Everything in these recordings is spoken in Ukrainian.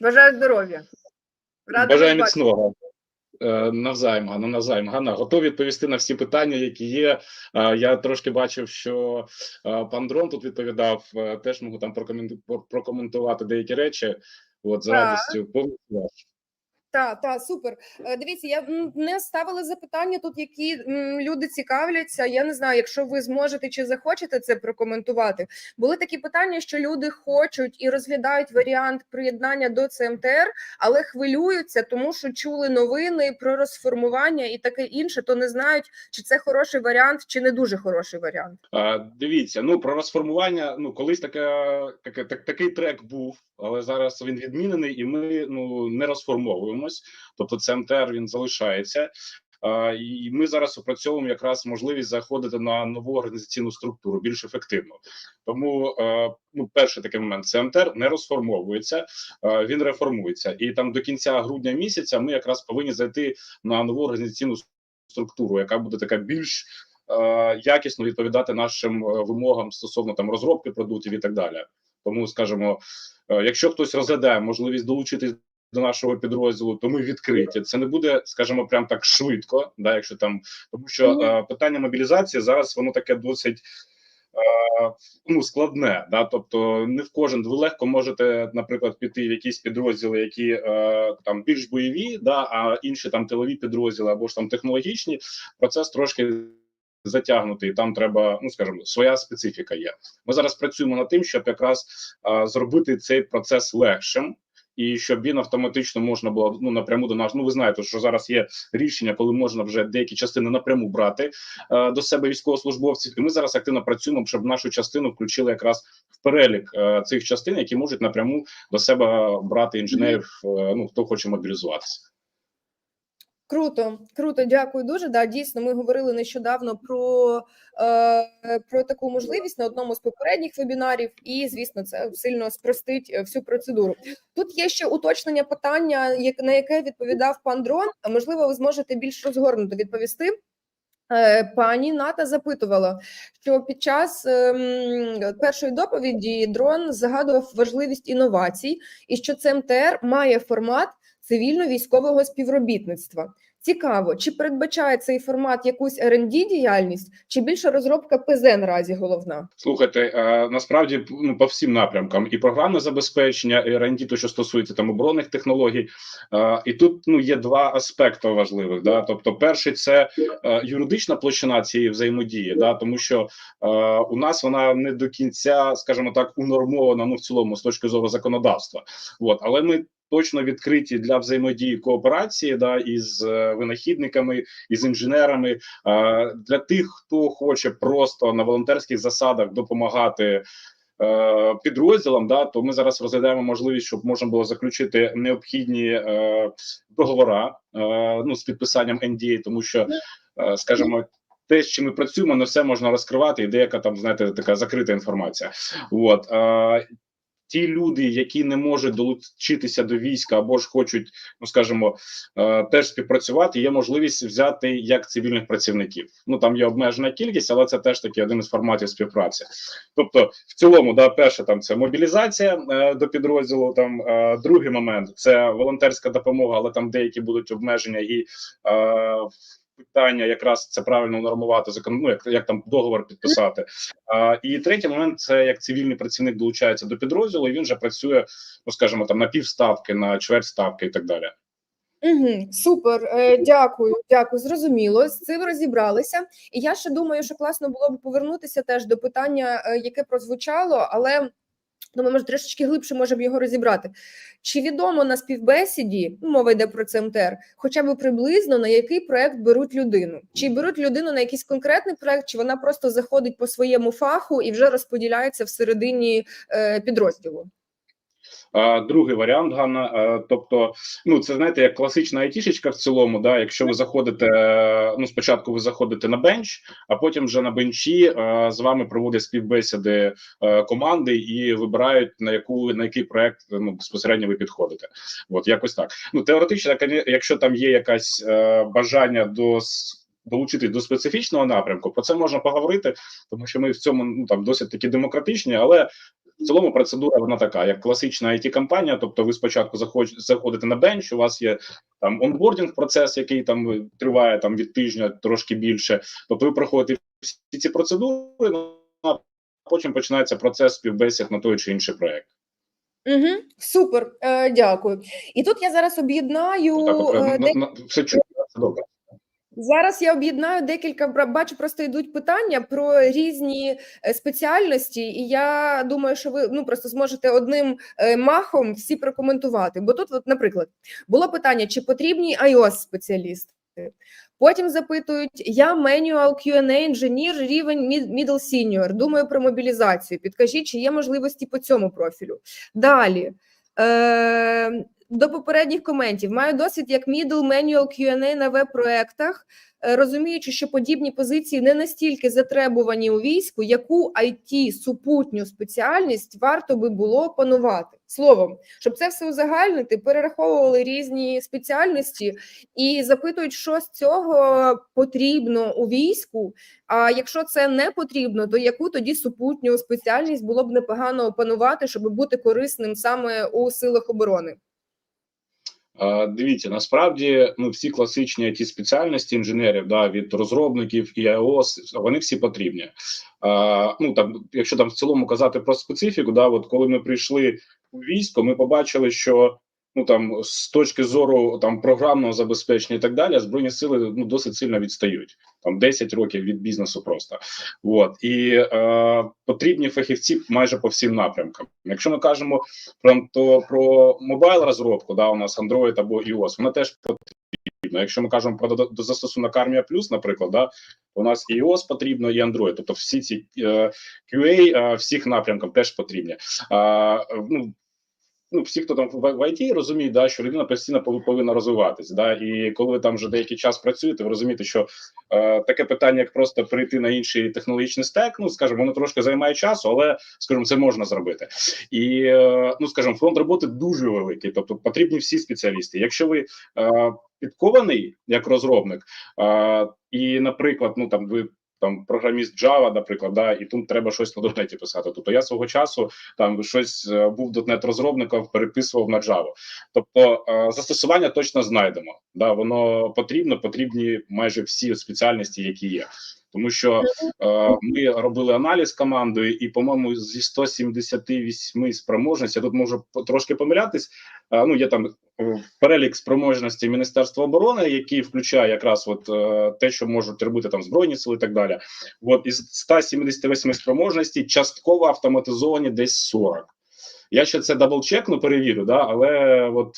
Бажаю здоров'я. Рада Бажаю міцного. Е, Навзаєм, Ганна, навзаєм. Ганна, готові відповісти на всі питання, які є. Е, Я трошки бачив, що е, пан Дрон тут відповідав. Теж можу там прокоментувати деякі речі. От з радістю. Повністю. Так, так, супер. Е, Дивіться, я не ставила запитання тут, які люди цікавляться. Я не знаю, якщо ви зможете чи захочете це прокоментувати. Були такі питання, що люди хочуть і розглядають варіант приєднання до ЦМТР, але хвилюються, тому що чули новини про розформування і таке інше, то не знають, чи це хороший варіант, чи не дуже хороший варіант. Е, Дивіться, ну про розформування. Ну колись таке, таке так, такий трек був, але зараз він відмінений, і ми ну не розформовуємось. Тобто, ЦМТР він залишається. І ми зараз опрацьовуємо якраз можливість заходити на нову організаційну структуру більш ефективно. Тому е, ну, перший такий момент ЦМТР не розформовується, е, він реформується, і там до кінця грудня місяця ми якраз повинні зайти на нову організаційну структуру, яка буде така більш е, якісно відповідати нашим вимогам стосовно там розробки продуктів і так далі. Тому, скажімо, якщо хтось розглядає можливість долучитись до нашого підрозділу, то ми відкриті. Це не буде, скажімо, прям так швидко, да, якщо там тому, що е, питання мобілізації зараз воно таке досить. е, Ну, складне, да, тобто не в кожен ви легко можете, наприклад, піти в якісь підрозділи, які е, там більш бойові, да, а інші там тилові підрозділи або ж там технологічні. Процес трошки затягнутий. Там треба, ну скажімо, своя специфіка є. Ми зараз працюємо над тим, щоб якраз а, зробити цей процес легшим. І щоб він автоматично можна було ну напряму до нас. Ну ви знаєте, що зараз є рішення, коли можна вже деякі частини напряму брати е, до себе військовослужбовців. І ми зараз активно працюємо, щоб нашу частину включили якраз в перелік е, цих частин, які можуть напряму до себе брати інженерів. е, ну хто хоче мобілізуватися. Круто, круто, дякую дуже. Да, дійсно, ми говорили нещодавно про, е, про таку можливість на одному з попередніх вебінарів, і звісно, це сильно спростить е, всю процедуру. Тут є ще уточнення питання, на яке відповідав пан Дрон. Можливо, ви зможете більш розгорнуто відповісти. Е, Пані Ната запитувала, що під час ем, першої доповіді дрон згадував важливість інновацій і що ЦМТР має формат цивільно-військового співробітництва. Цікаво, чи передбачає цей формат якусь rd діяльність, чи більше розробка ПЗ наразі головна? Слухайте, е, насправді ну по всім напрямкам і програмне забезпечення, і R&D, то що стосується там оборонних технологій. Е, і тут ну є два аспекти важливих. Да, тобто, перший це е, юридична площина цієї взаємодії, да, тому що у нас вона не до кінця, скажімо так, унормована. Ну в цілому з точки зору законодавства. От, але ми. Точно відкриті для взаємодії кооперації да із е, винахідниками із інженерами е, для тих, хто хоче просто на волонтерських засадах допомагати е, підрозділам. Да, то ми зараз розглядаємо можливість, щоб можна було заключити необхідні е, договори е, ну з підписанням NDA, тому що, е, скажімо. Те, з чим ми працюємо, не все можна розкривати, і деяка там, знаєте, така закрита інформація. От е, ті люди, які не можуть долучитися до війська або ж хочуть, ну скажімо, е, теж співпрацювати, є можливість взяти як цивільних працівників. Ну там є обмежена кількість, але це теж таки один із форматів співпраці. Тобто, в цілому, да, перше там це мобілізація е, до підрозділу. Там е, другий момент це волонтерська допомога, але там деякі будуть обмеження і. Питання якраз це правильно нормувати закон, ну, як, як там договор підписати. А, і третій момент це як цивільний працівник долучається до підрозділу, і він вже працює, ну скажімо, там на півставки, на чверть ставки і так далі. Угу, супер, е, дякую, дякую. Зрозуміло. З цим розібралися. І я ще думаю, що класно було б повернутися теж до питання, е, яке прозвучало, але думаю, може трішечки глибше можемо його розібрати. Чи відомо на співбесіді, ну, мова йде про ЦМТР, хоча б приблизно на який проект беруть людину? Чи беруть людину на якийсь конкретний проект, чи вона просто заходить по своєму фаху і вже розподіляється всередині е, підрозділу? Другий варіант, Ганна. тобто, ну це знаєте, як класична айтішечка в цілому. Да, якщо ви заходите, е, ну спочатку ви заходите на бенч, а потім вже на бенчі е, з вами проводять співбесіди е, команди і вибирають на яку на який проект ну безпосередньо ви підходите. От якось так. Ну теоретично, якщо там є якась е, бажання до долучитись до специфічного напрямку, про це можна поговорити, тому що ми в цьому ну там досить таки демократичні, але в цілому процедура вона така, як класична it компанія Тобто, ви спочатку заходите на бенч, у вас є там онбордінг процес, який там триває там від тижня трошки більше. Тобто, ви проходите всі ці процедури, ну, а потім починається процес співбесід на той чи інший проект. Угу, супер, е, дякую. І тут я зараз об'єднаю Так, от, е, ну, ну, все чудово, добре. Зараз я об'єднаю декілька бачу, просто йдуть питання про різні е, спеціальності, і я думаю, що ви ну просто зможете одним е, махом всі прокоментувати. Бо тут, от, наприклад, було питання, чи потрібні iOS спеціалісти. Потім запитують: я manual Q&A інженір, рівень mid- middle senior, Думаю про мобілізацію. Підкажіть, чи є можливості по цьому профілю? Далі. Е, до попередніх коментів маю досвід як middle manual Q&A на веб-проектах, е, розуміючи, що подібні позиції не настільки затребувані у війську, яку it супутню спеціальність варто би було панувати. Словом, щоб це все узагальнити, перераховували різні спеціальності і запитують, що з цього потрібно у війську. А якщо це не потрібно, то яку тоді супутню спеціальність було б непогано опанувати, щоб бути корисним саме у силах оборони? Е, Дивіться, насправді ну всі класичні it спеціальності інженерів, да, від розробників і iOS, вони всі потрібні. А, Ну там, якщо там в цілому казати про специфіку, да, от коли ми прийшли у військо, ми побачили, що ну там з точки зору там програмного забезпечення і так далі, збройні сили ну досить сильно відстають. Там 10 років від бізнесу просто. От і е, потрібні фахівці майже по всім напрямкам. Якщо ми кажемо про то про мобайл розробку, да, у нас Android або iOS, вона теж потрібна. Якщо ми кажемо про до, застосунок Армія Плюс, наприклад, да, у нас і iOS потрібно, і Android. Тобто всі ці е, QA е, всіх напрямкам теж потрібні. Ну, ну, всі, хто там в, IT, розуміють, да, що людина постійно повинна розвиватись. Да, і коли ви там вже деякий час працюєте, ви розумієте, що е, таке питання, як просто перейти на інший технологічний стек, ну скажімо, воно трошки займає часу, але скажімо, це можна зробити. І е, ну скажімо, фронт роботи дуже великий, тобто потрібні всі спеціалісти. Якщо ви е, підкований як розробник, е, і, наприклад, ну там ви. Там програміст Java, наприклад, да, і тут треба щось на дотнеті писати. Тобто я свого часу там щось е, був дотнет розробником, переписував на Java. Тобто е, застосування точно знайдемо. Да, воно потрібно, потрібні майже всі спеціальності, які є. Тому що е, ми робили аналіз командою, і, по-моєму, зі 178 спроможностей, я тут можу трошки помилятись. Е, ну, є там е, перелік спроможностей Міністерства оборони, який включає якраз от е, те, що можуть робити там збройні сили, і так далі. От із 178 спроможностей частково автоматизовані десь 40. Я ще це даблчекну, перевірю, да, але от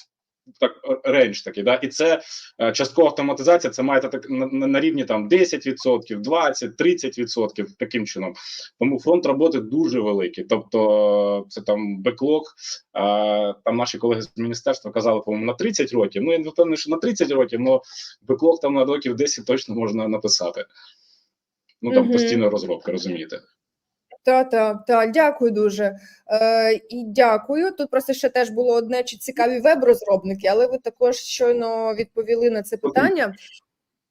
так рейндж такий, да, і це е, часткова автоматизація. Це має так на, на, рівні там 10%, 20%, 30% таким чином. Тому фронт роботи дуже великий. Тобто, е, це там беклог. е, Там наші колеги з міністерства казали, по-моєму, на 30 років. Ну я не впевнений, що на 30 років, але беклог там на років 10 точно можна написати. Ну там Мгм. постійна розробка, розумієте. Та, та, та, дякую дуже. Е, і дякую. Тут просто ще теж було одне чи цікаві веб-розробники, але ви також щойно відповіли на це питання.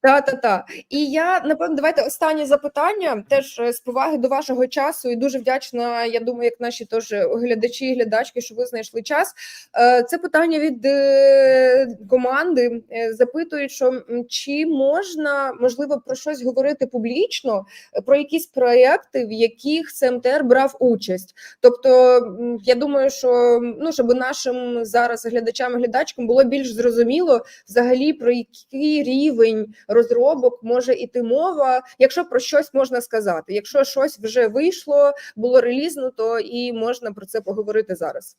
Та, та, та. І я напевно, давайте останнє запитання теж е, з поваги до вашого часу, і дуже вдячна. Я думаю, як наші теж глядачі і глядачки, що ви знайшли час. Е, Це питання від е, команди. Запитують, що чи можна можливо про щось говорити публічно, про якісь проекти, в яких ЦМТР брав участь. Тобто, я думаю, що ну щоб нашим зараз глядачам і глядачкам було більш зрозуміло взагалі про який рівень розробок може іти мова, якщо про щось можна сказати. Якщо щось вже вийшло, було релізнуто, і можна про це поговорити зараз.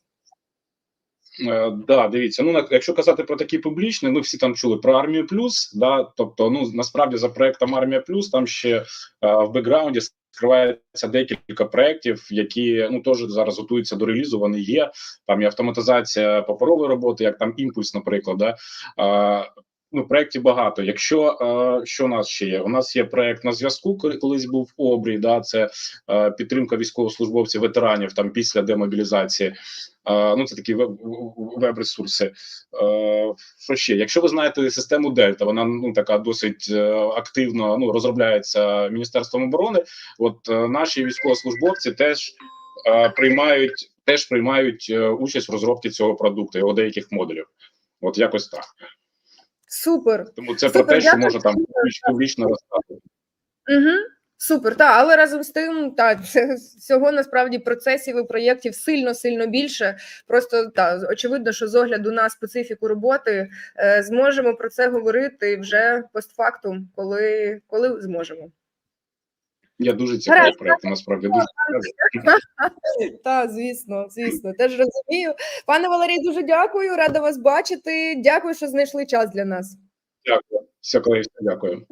Е, да, дивіться. Ну якщо казати про такі публічні, ми всі там чули про армію плюс. Да, тобто, ну насправді за проектом Армія Плюс там ще е, в бекграунді скривається декілька проєктів, які ну теж зараз готуються до релізу. Вони є. Там і автоматизація паперової роботи, як там імпульс, наприклад. Да. Е, Ну, проєктів багато. Якщо е, що у нас ще є? У нас є проєкт на зв'язку, коли колись був обрій. Да, це е, підтримка військовослужбовців, ветеранів там після демобілізації. Е, ну, це такі веб- веб-ресурси. Е, що ще? Якщо ви знаєте систему Дельта, вона ну така досить е, активно ну розробляється Міністерством оборони. От е, наші військовослужбовці теж приймають теж приймають участь в розробці цього продукту, його деяких модулів. От якось так. Супер. Тому це Супер, про те, що може там публічно розказувати. Угу. Супер, так, але разом з тим, так, це всього насправді процесів і проєктів сильно сильно більше. Просто та очевидно, що з огляду на специфіку роботи е, зможемо про це говорити вже постфактум, коли, коли зможемо. Я дуже цікавий проект, насправді дуже. Так, звісно, звісно, теж розумію. Пане Валерій, дуже дякую, рада вас бачити. Дякую, що знайшли час для нас. Дякую. Все, колеги, дякую.